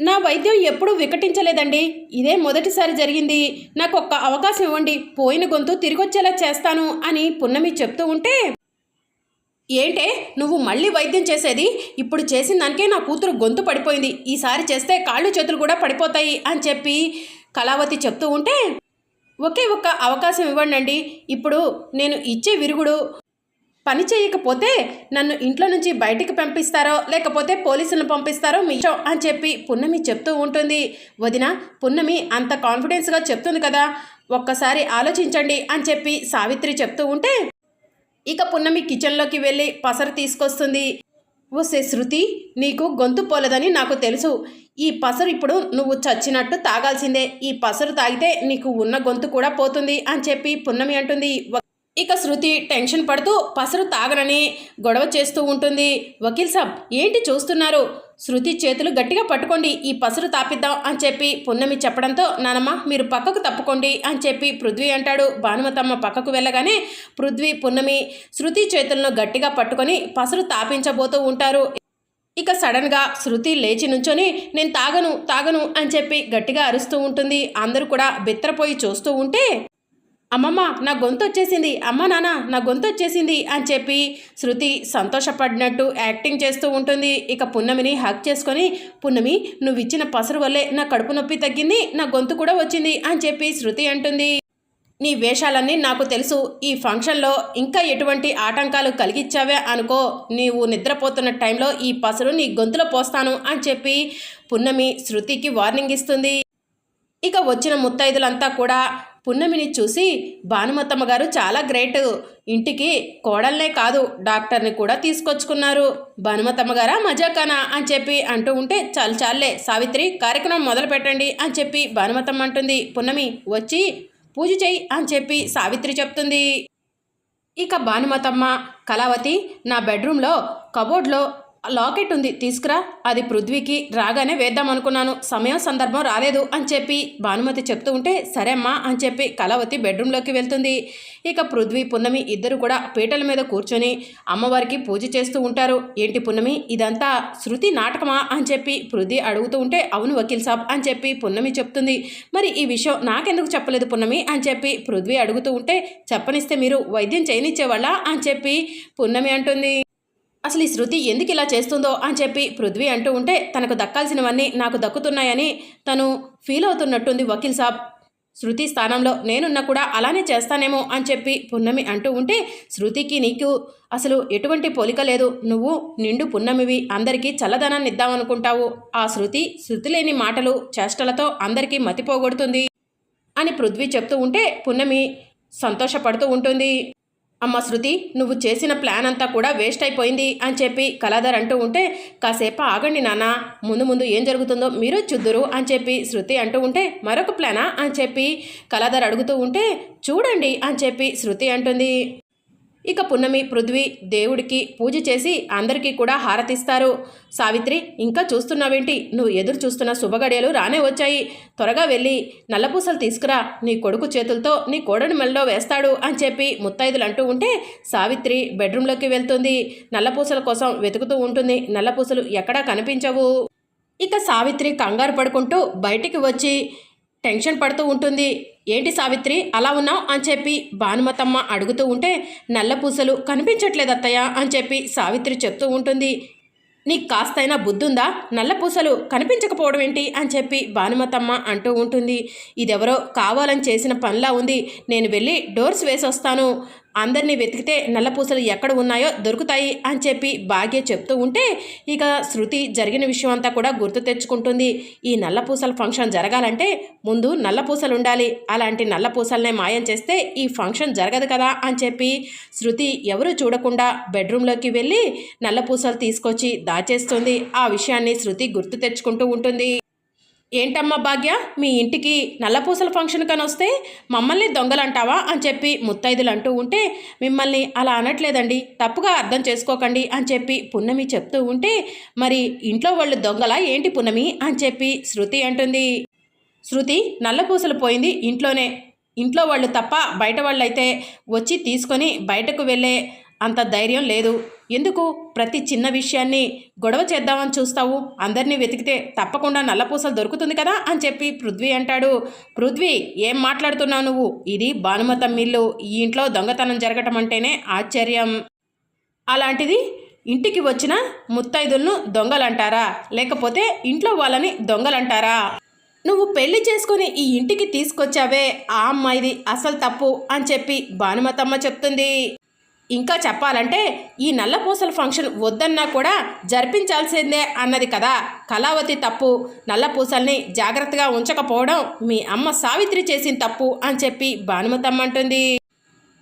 నా వైద్యం ఎప్పుడూ వికటించలేదండి. ఇదే మొదటిసారి జరిగింది. నాకు ఒక్క అవకాశం ఇవ్వండి. పోయిన గొంతు తిరిగొచ్చేలా చేస్తాను అని పున్నమి చెప్తూ ఉంటే ఏంటే? నువ్వు మళ్ళీ వైద్యం చేసేది? ఇప్పుడు చేసిన దానికే నా కూతురు గొంతు పడిపోయింది. ఈసారి చేస్తే కాళ్ళు చేతులు కూడా పడిపోతాయి అని చెప్పి కళావతి చెప్తూ ఉంటే ఒకే ఒక్క అవకాశం ఇవ్వండి ఇప్పుడు నేను ఇచ్చే విరుగుడు పని చేయకపోతే నన్ను ఇంట్లో నుంచి బయటికి పంపిస్తారో లేకపోతే పోలీసులను పంపిస్తారో మీ ఇష్టం అని చెప్పి పున్నమి చెప్తూ ఉంటుంది. వదిన పున్నమి అంత కాన్ఫిడెన్స్గా చెప్తుంది కదా ఒక్కసారి ఆలోచించండి అని చెప్పి సావిత్రి చెప్తూ ఉంటే ఇక పున్నమి కిచెన్లోకి వెళ్ళి పసరు తీసుకొస్తుంది. ఓసే శృతి నీకు గొంతు పోలేదని నాకు తెలుసు. ఈ పసరు ఇప్పుడు నువ్వు చచ్చినట్టు తాగాల్సిందే. ఈ పసరు తాగితే నీకు ఉన్న గొంతు కూడా పోతుంది అని చెప్పి పున్నమి అంటుంది. ఇక శృతి టెన్షన్ పడుతూ పసరు తాగనని గొడవ చేస్తూ ఉంటుంది. వకీల్ సాబ్ ఏంటి చూస్తున్నారు? శృతి చేతులు గట్టిగా పట్టుకోండి ఈ పసరు తాపిద్దాం అని చెప్పి పున్నమి చెప్పడంతో నానమ్మ మీరు పక్కకు తప్పుకోండి అని చెప్పి పృథ్వీ అంటాడు. భానుమతమ్మ పక్కకు వెళ్ళగానే పృథ్వీ పున్నమి శృతి చేతులను గట్టిగా పట్టుకొని పసరు తాపించబోతూ ఉంటారు. ఇక సడన్గా శృతి లేచి నుంచొని నేను తాగను తాగను అని చెప్పి గట్టిగా అరుస్తూ ఉంటుంది. అందరూ కూడా బిత్తరపోయి చూస్తూ ఉంటే అమ్మమ్మ నా గొంతు వచ్చేసింది అమ్మ నాన్న నా గొంతు వచ్చేసింది అని చెప్పి శృతి సంతోషపడినట్టు యాక్టింగ్ చేస్తూ ఉంటుంది. ఇక పున్నమిని హక్ చేసుకొని పున్నమి నువ్వు ఇచ్చిన పసరు వల్లే నా కడుపు నొప్పి తగ్గింది నా గొంతు కూడా వచ్చింది అని చెప్పి శృతి అంటుంది. నీ వేషాలన్నీ నాకు తెలుసు. ఈ ఫంక్షన్లో ఇంకా ఎటువంటి ఆటంకాలు కలిగించావే అనుకో. నీవు నిద్రపోతున్న టైంలో ఈ పసరు నీ గొంతులో పోస్తాను అని చెప్పి పున్నమి శృతికి వార్నింగ్ ఇస్తుంది. ఇక వచ్చిన ముత్తైదులంతా కూడా పున్నమిని చూసి భానుమతమ్మ గారు చాలా గ్రేట్. ఇంటికి కోడల్నే కాదు డాక్టర్ని కూడా తీసుకొచ్చుకున్నారు. భానుమతమ్మ గారా మజాకానా అని చెప్పి అంటూ ఉంటే చాలు చాలే సావిత్రి కార్యక్రమం మొదలు పెట్టండి అని చెప్పి భానుమతమ్మ అంటుంది. పున్నమి వచ్చి పూజ చేయి అని చెప్పి సావిత్రి చెప్తుంది. ఇక భానుమతమ్మ కళావతి నా బెడ్రూమ్లో కబోర్డ్లో లాకెట్ ఉంది తీసుకురా. అది పృథ్వీకి రాగానే వేద్దాం అనుకున్నాను. సమయం సందర్భం రాలేదు అని చెప్పి భానుమతి చెప్తూ ఉంటే సరే అమ్మా అని చెప్పి కళావతి బెడ్రూమ్లోకి వెళ్తుంది. ఇక పృథ్వీ పున్నమి ఇద్దరు కూడా పీటల మీద కూర్చొని అమ్మవారికి పూజ చేస్తూ ఉంటారు. ఏంటి పున్నమి ఇదంతా శృతి నాటకమా అని చెప్పి పృథ్వీ అడుగుతూ ఉంటే అవును వకీల్ సాబ్ అని చెప్పి పున్నమి చెప్తుంది. మరి ఈ విషయం నాకెందుకు చెప్పలేదు పున్నమి అని చెప్పి పృథ్వీ అడుగుతూ ఉంటే చెప్పనిస్తే మీరు వైద్యం చేయనిచ్చేవాళ్ళ అని చెప్పి పున్నమి అంటుంది. అసలు ఈ శృతి ఎందుకు ఇలా చేస్తుందో అని చెప్పి పృథ్వీ అంటూ ఉంటే తనకు దక్కాల్సినవన్నీ నాకు దక్కుతున్నాయని తను ఫీల్ అవుతున్నట్టుంది వకీల్ సాబ్. శృతి స్థానంలో నేనున్నా కూడా అలానే చేస్తానేమో అని చెప్పి పున్నమి అంటూ ఉంటే శృతికి నీకు అసలు ఎటువంటి పోలిక లేదు. నువ్వు నిండు పున్నమివి అందరికీ చల్లదనాన్ని ఇద్దామనుకుంటావు. ఆ శృతి శృతి లేని మాటలు చేష్టలతో అందరికీ మతిపోగొడుతుంది అని పృథ్వీ చెప్తూ ఉంటే పున్నమి సంతోషపడుతూ ఉంటుంది. అమ్మ శృతి నువ్వు చేసిన ప్లాన్ అంతా కూడా వేస్ట్ అయిపోయింది అని చెప్పి కళాధర్ అంటూ ఉంటే కాసేపు ఆగండి నాన్న ముందు ముందు ఏం జరుగుతుందో మీరు చూద్దురు అని చెప్పి శృతి అంటూ ఉంటే మరొక ప్లానా అని చెప్పి కళాధర్ అడుగుతూ ఉంటే చూడండి అని చెప్పి శృతి అంటుంది. ఇక పున్నమి పృథ్వీ దేవుడికి పూజ చేసి అందరికీ కూడా హారతిస్తారు. సావిత్రి ఇంకా చూస్తున్నావేంటి? నువ్వు ఎదురు చూస్తున్న శుభగడియలు రానే వచ్చాయి. త్వరగా వెళ్ళి నల్లపూసలు తీసుకురా. నీ కొడుకు చేతులతో నీ కోడని మెల్లో వేస్తాడు అని చెప్పి ముత్తైదులు అంటూ ఉంటే సావిత్రి బెడ్రూమ్లోకి వెళ్తుంది. నల్లపూసల కోసం వెతుకుతూ ఉంటుంది. నల్లపూసలు ఎక్కడా కనిపించవు. ఇక సావిత్రి కంగారు పడుకుంటూ బయటికి వచ్చి టెన్షన్ పడుతూ ఉంటుంది. ఏంటి సావిత్రి అలా ఉన్నావు? అని చెప్పి భానుమతమ్మ అడుగుతూ ఉంటే నల్లపూసలు కనిపించట్లేదు అత్తయ్య అని చెప్పి సావిత్రి చెప్తూ ఉంటుంది. నీకు కాస్తైనా బుద్ధుందా? నల్లపూసలు కనిపించకపోవడం ఏంటి? అని చెప్పి భానుమతమ్మ అంటూ ఉంటుంది. ఇదెవరో కావాలని చేసిన పనిలా ఉంది. నేను వెళ్ళి డోర్స్ వేసొస్తాను. అందరినీ వెతికితే నల్లపూసలు ఎక్కడ ఉన్నాయో దొరుకుతాయి అని చెప్పి భాగ్య చెప్తూ ఉంటే ఇక శృతి జరిగిన విషయం అంతా కూడా గుర్తు తెచ్చుకుంటుంది. ఈ నల్లపూసల ఫంక్షన్ జరగాలంటే ముందు నల్లపూసలు ఉండాలి. అలాంటి నల్లపూసలనే మాయం చేస్తే ఈ ఫంక్షన్ జరగదు కదా అని చెప్పి శృతి ఎవరు చూడకుండా బెడ్రూమ్లోకి వెళ్ళి నల్లపూసలు తీసుకొచ్చి దాచేస్తుంది. ఆ విషయాన్ని శృతి గుర్తు తెచ్చుకుంటూ ఉంటుంది. ఏంటమ్మా భాగ్య? మీ ఇంటికి నల్లపూసల ఫంక్షన్ కని వస్తే మమ్మల్ని దొంగలంటావా అని చెప్పి ముత్తైదులు అంటూ ఉంటే మిమ్మల్ని అలా అనట్లేదండి. తప్పుగా అర్థం చేసుకోకండి అని చెప్పి పున్నమి చెప్తూ ఉంటే మరి ఇంట్లో వాళ్ళు దొంగలా ఏంటి పున్నమి అని చెప్పి శృతి అంటుంది. శృతి నల్లపూసలు పోయింది ఇంట్లోనే. ఇంట్లో వాళ్ళు తప్ప బయట వాళ్ళైతే వచ్చి తీసుకొని బయటకు వెళ్ళే అంత ధైర్యం లేదు. ఎందుకు? ప్రతి చిన్న విషయాన్ని గొడవ చేద్దామని చూస్తావు. అందరినీ వెతికితే తప్పకుండా నల్లపూసలు దొరుకుతుంది కదా అని చెప్పి పృథ్వీ అంటాడు. పృథ్వీ ఏం మాట్లాడుతున్నావు నువ్వు? ఇది భానుమతం మిల్లు ఈ ఇంట్లో దొంగతనం జరగటం అంటేనే ఆశ్చర్యం. అలాంటిది ఇంటికి వచ్చిన ముత్తైదులను దొంగలంటారా? లేకపోతే ఇంట్లో వాళ్ళని దొంగలంటారా? నువ్వు పెళ్ళి చేసుకుని ఈ ఇంటికి తీసుకొచ్చావే. ఆ అమ్మాయిది అసలు తప్పు అని చెప్పి భానుమతమ్మ చెప్తుంది. ఇంకా చెప్పాలంటే ఈ నల్లపూసల ఫంక్షన్ వద్దన్నా కూడా జరిపించాల్సిందే అన్నది కదా. కళావతి తప్పు నల్లపూసల్ని జాగ్రత్తగా ఉంచకపోవడం మీ అమ్మ సావిత్రి చేసిన తప్పు అని చెప్పి భానుమతమ్మంటుంది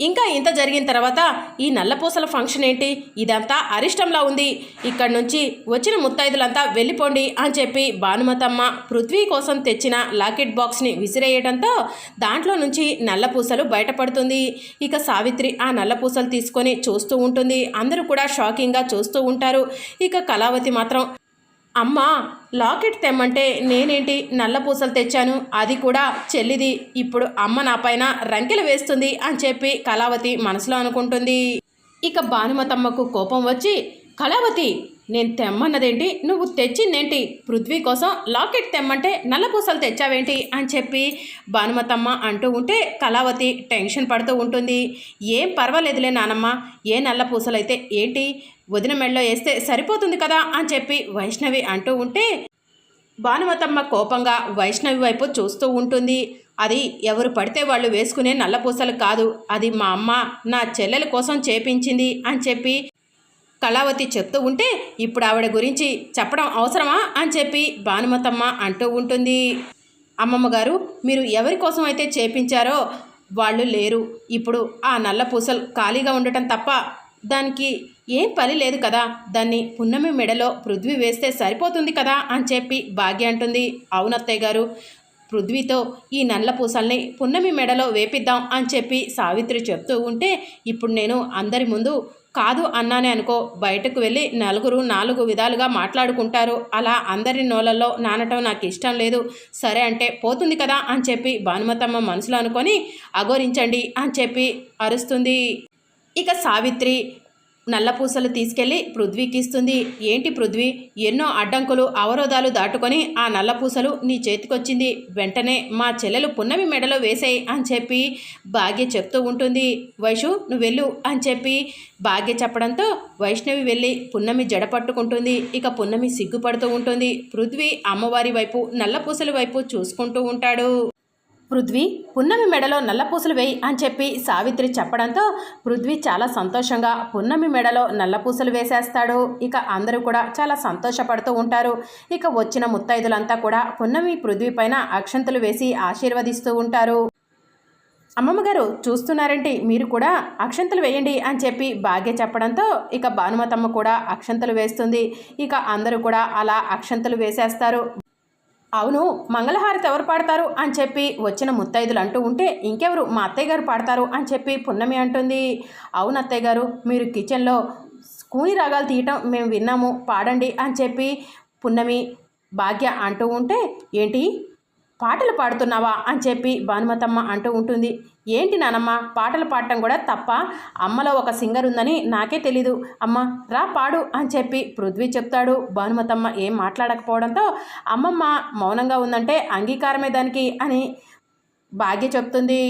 ఇంకా ఇంత జరిగిన తర్వాత ఈ నల్లపూసల ఫంక్షన్ ఏంటి? ఇదంతా అరిష్టంలా ఉంది. ఇక్కడి నుంచి వచ్చిన ముత్తైదులంతా వెళ్ళిపోండి అని చెప్పి భానుమతమ్మ పృథ్వీ కోసం తెచ్చిన లాకెట్ బాక్స్ని విసిరేయడంతో దాంట్లో నుంచి నల్లపూసలు బయటపడుతుంది. ఇక సావిత్రి ఆ నల్లపూసలు తీసుకొని చూస్తూ ఉంటుంది. అందరూ కూడా షాకింగ్గా చూస్తూ ఉంటారు. ఇక కళావతి మాత్రం అమ్మా లాకెట్ తెమ్మంటే నేనేంటి నల్ల పూసలు తెచ్చాను? అది కూడా చెల్లిది. ఇప్పుడు అమ్మ నా పైన రంకెలు వేస్తుంది అని చెప్పి కళావతి మనసులో అనుకుంటుంది. ఇక భానుమతమ్మకు కోపం వచ్చి కళావతి నేను తెమ్మన్నదేంటి? నువ్వు తెచ్చిందేంటి? పృథ్వీ కోసం లాకెట్ తెమ్మంటే నల్ల పూసలు తెచ్చావేంటి? అని చెప్పి భానుమతమ్మ అంటూ ఉంటే కళావతి టెన్షన్ పడుతూ ఉంటుంది. ఏం పర్వాలేదులే నానమ్మ. ఏ నల్లపూసలు అయితే ఏంటి? వదిన మెడలో వేస్తే సరిపోతుంది కదా? అని చెప్పి వైష్ణవి అంటూ ఉంటే భానుమతమ్మ కోపంగా వైష్ణవి వైపు చూస్తూ ఉంటుంది. అది ఎవరు పడితే వాళ్ళు వేసుకునే నల్లపూసలు కాదు. అది మా అమ్మ నా చెల్లెల కోసం చేపించింది అని చెప్పి కళావతి చెప్తూ ఉంటే ఇప్పుడు ఆవిడ గురించి చెప్పడం అవసరమా అని చెప్పి భానుమతమ్మ అంటూ ఉంటుంది. అమ్మమ్మ గారు మీరు ఎవరి కోసం అయితే చేపించారో వాళ్ళు లేరు. ఇప్పుడు ఆ నల్ల పూసలు ఖాళీగా ఉండటం తప్ప దానికి ఏం పని లేదు కదా. దాన్ని పున్నమి మెడలో పృథ్వీ వేస్తే సరిపోతుంది కదా అని చెప్పి భాగ్య అంటుంది. అవునత్తయ్య గారు పృథ్వీతో ఈ నల్ల పూసల్ని పున్నమి మెడలో వేపిద్దాం అని చెప్పి సావిత్రి చెప్తూ ఉంటే ఇప్పుడు నేను అందరి ముందు కాదు అన్నానే అనుకో బయటకు వెళ్ళి నలుగురు నాలుగు విధాలుగా మాట్లాడుకుంటారు. అలా అందరి నోలల్లో నానటం నాకు ఇష్టం లేదు. సరే అంటే పోతుంది కదా అని చెప్పి భానుమతమ్మ మనసులో అనుకొని అఘోరించండి అని చెప్పి అరుస్తుంది. ఇక సావిత్రి నల్లపూసలు తీసుకెళ్ళి పృథ్వీకి ఇస్తుంది ఏంటి పృథ్వీ? ఎన్నో అడ్డంకులు అవరోధాలు దాటుకొని ఆ నల్లపూసలు నీ చేతికొచ్చింది. వెంటనే మా చెల్లెలు పున్నమి మెడలో వేసేయి అని చెప్పి భాగ్య చెప్తూ ఉంటుంది. వైషు నువ్వు వెళ్ళు అని చెప్పి భాగ్య చెప్పడంతో వైష్ణవి వెళ్ళి పున్నమి జడ పట్టుకుంటుంది. ఇక పున్నమి సిగ్గుపడుతూ ఉంటుంది. పృథ్వీ అమ్మవారి వైపు నల్లపూసల వైపు చూసుకుంటూ ఉంటాడు. పృథ్వీ పున్నమి మెడలో నల్లపూసలు వేయి అని చెప్పి సావిత్రి చెప్పడంతో పృథ్వీ చాలా సంతోషంగా పున్నమి మెడలో నల్లపూసలు వేసేస్తాడు. ఇక అందరూ కూడా చాలా సంతోషపడుతూ ఉంటారు. ఇక వచ్చిన ముత్తైదులంతా కూడా పున్నమి పృథ్వీ పైన అక్షంతలు వేసి ఆశీర్వదిస్తూ ఉంటారు. అమ్మమ్మ గారు చూస్తున్నారంటే మీరు కూడా అక్షంతలు వేయండి అని చెప్పి భాగ్య చెప్పడంతో ఇక భానుమతమ్మ కూడా అక్షంతలు వేస్తుంది. ఇక అందరూ కూడా అలా అక్షంతలు వేసేస్తారు. అవును మంగళహారతి ఎవరు పాడతారు అని చెప్పి వచ్చిన ముత్తైదులు అంటూ ఉంటే ఇంకెవరు మా అత్తయ్య గారు పాడతారు అని చెప్పి పున్నమి అంటుంది. అవును అత్తయ్య గారు మీరు కిచెన్లో కూని రాగాలు తీయటం మేము విన్నాము పాడండి అని చెప్పి పున్నమి భాగ్య అంటూ ఉంటే ఏంటి? పాటలు పాడుతున్నావా? అని చెప్పి భానుమతమ్మ అంటూ ఉంటుంది. ఏంటి నానమ్మ? పాటలు పాడటం కూడా తప్ప? అమ్మలో ఒక సింగర్ ఉందని నాకే తెలీదు. అమ్మ రా పాడు అని చెప్పి పృథ్వీ చెప్తాడు. భానుమతమ్మ ఏం మాట్లాడకపోవడంతో అమ్మమ్మ మౌనంగా ఉందంటే అంగీకారమే దానికి అని భాగ్య చెప్తుంది.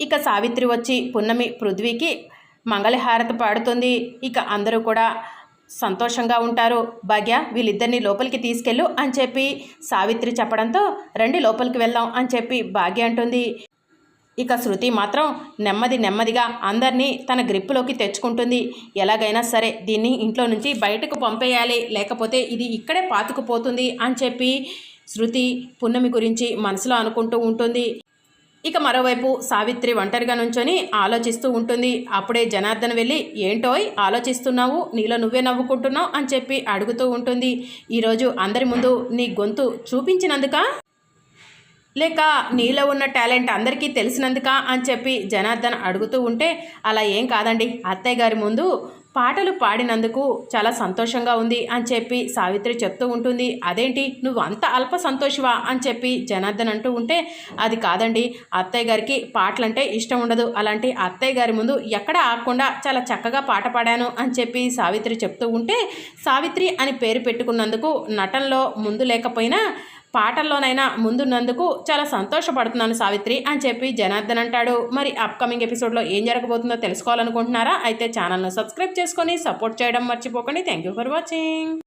ఇక సావిత్రి వచ్చి పున్నమి పృథ్వీకి మంగళహారతి పాడుతుంది. ఇక అందరూ కూడా సంతోషంగా ఉంటారు. భాగ్య వీళ్ళిద్దరిని లోపలికి తీసుకెళ్ళు అని చెప్పి సావిత్రి చెప్పడంతో రండి లోపలికి వెళ్దాం అని చెప్పి భాగ్య అంటుంది. ఇక శృతి మాత్రం నెమ్మది నెమ్మదిగా అందరినీ తన గ్రిప్పులోకి తెచ్చుకుంటుంది. ఎలాగైనా సరే దీన్ని ఇంట్లో నుంచి బయటకు పంపేయాలి. లేకపోతే ఇది ఇక్కడే పాతుకుపోతుంది అని చెప్పి శృతి పున్నమి గురించి మనసులో అనుకుంటూ ఉంటుంది. ఇక మరోవైపు సావిత్రి ఒంటరిగా నుంచొని ఆలోచిస్తూ ఉంటుంది. అప్పుడే జనార్దన్ వెళ్ళి ఏంటోయ్ ఆలోచిస్తున్నావు? నీలో నువ్వే నవ్వుకుంటున్నావు? అని చెప్పి అడుగుతూ ఉంటుంది. ఈరోజు అందరి ముందు నీ గొంతు చూపించినందుక? లేక నీలో ఉన్న టాలెంట్ అందరికీ తెలిసినందుక అని చెప్పి జనార్దన్ అడుగుతూ ఉంటే అలా ఏం కాదండి. అత్తయ్య గారి ముందు పాటలు పాడినందుకు చాలా సంతోషంగా ఉంది అని చెప్పి సావిత్రి చెప్తూ ఉంటుంది. అదేంటి? నువ్వు అంత అల్ప సంతోషవా అని చెప్పి జనార్దన్ అంటూ ఉంటే అది కాదండి. అత్తయ్య గారికి పాటలంటే ఇష్టం ఉండదు. అలాంటి అత్తయ్య గారి ముందు ఎక్కడ ఆగకుండా చాలా చక్కగా పాట పాడాను అని చెప్పి సావిత్రి చెప్తూ ఉంటే సావిత్రి అని పేరు పెట్టుకున్నందుకు నటనలో ముందు లేకపోయినా పాటల్లోనైనా ముందున్నందుకు చాలా సంతోషపడుతున్నాను సావిత్రి అని చెప్పి జనార్దన్ అంటాడు. మరి అప్కమింగ్ ఎపిసోడ్లో ఏం జరగబోతుందో తెలుసుకోవాలనుకుంటున్నారా? అయితే ఛానల్ను సబ్స్క్రైబ్ చేసుకొని సపోర్ట్ చేయడం మర్చిపోకండి. Thank you for watching